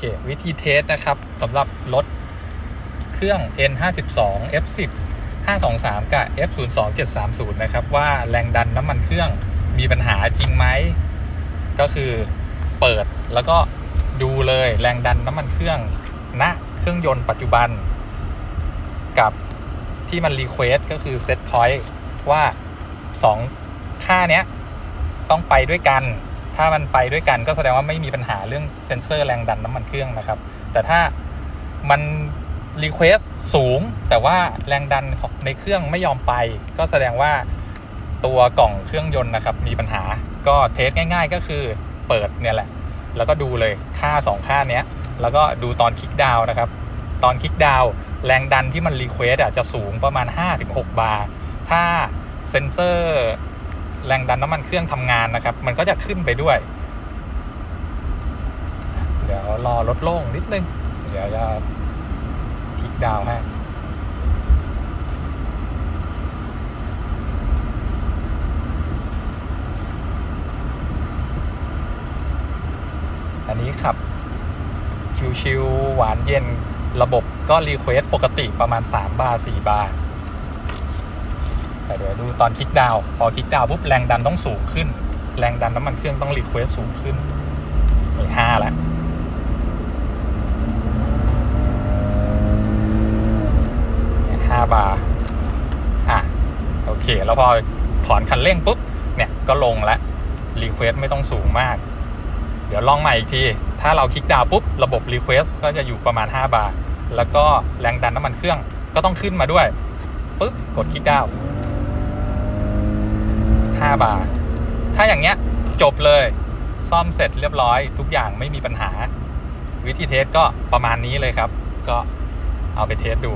ควิธีเทสนะครับสำหรับรถเครื่อง N52 F10 523 กับ F02 730 นะครับ ว่าแรงดันน้ำมันเครื่องมีปัญหาจริงไหม ก็คือเปิดแล้วก็ดูเลยแรงดันน้ำมันเครื่องณเครื่องยนต์ปัจจุบัน กับที่มันรีเควสก็คือเซตพอยต์ว่า 2 ค่าเนี้ย ต้องไปด้วยกัน ถ้ามันไปด้วยกันก็แสดงว่าไม่มีปัญหาเรื่องเซ็นเซอร์แรงดันน้ำมันเครื่องนะครับ แต่ถ้ามันรีเควสสูง แต่ว่าแรงดันของในเครื่องไม่ยอมไป ก็แสดงว่าตัวกล่องเครื่องยนต์นะครับ มีปัญหาก็เทสง่าย ๆ ก็คือเปิดเนี่ยแหละ แล้วก็ดูเลยค่า 2 ค่าเนี้ย แล้วก็ดูตอนคลิกดาวนะครับ ตอนคลิกดาวแรงดันที่มันรีเควสอะจะสูงประมาณ 5-6 บาร์ ถ้าเซ็นเซอร์ แรงดันน้ำมันเครื่องทำงานนะครับ มันก็จะขึ้นไปด้วย เดี๋ยวรอลดโล่งนิดนึง เดี๋ยวจะคลิกดาวให้อันนี้ขับ ชิวๆหวานเย็นระบบก็รีเควสปกติประมาณ 3 บาร์4บาร์ แต่เดี๋ยวดูตอนคลิกดาวพอคลิกดาวปุ๊บแรงดันต้องสูงขึ้น แรงดันน้ำมันเครื่องต้องรีเควสสูงขึ้นนี่ห้าล้วเนี่ยห้าบาร์อะโอเค แล้วพอถอนคันเร่งปุ๊บ เนี่ยก็ลงแล้วรีเควสไม่ต้องสูงมาก เดี๋ยวลองใหม่อีกที ถ้าเราคลิกดาวปุ๊บ ระบบ Request ก็จะอยู่ประมาณ 5 บาร์แล้วก็แรงดันน้ำมันเครื่องก็ต้องขึ้นมาด้วยปุ๊บ กดคลิกดาว 5 บาท ถ้าอย่างเงี้ยจบเลยซ่อมเสร็จเรียบร้อย ทุกอย่างไม่มีปัญหา วิธีเทสก็ประมาณนี้เลยครับ ก็เอาไปเทสดู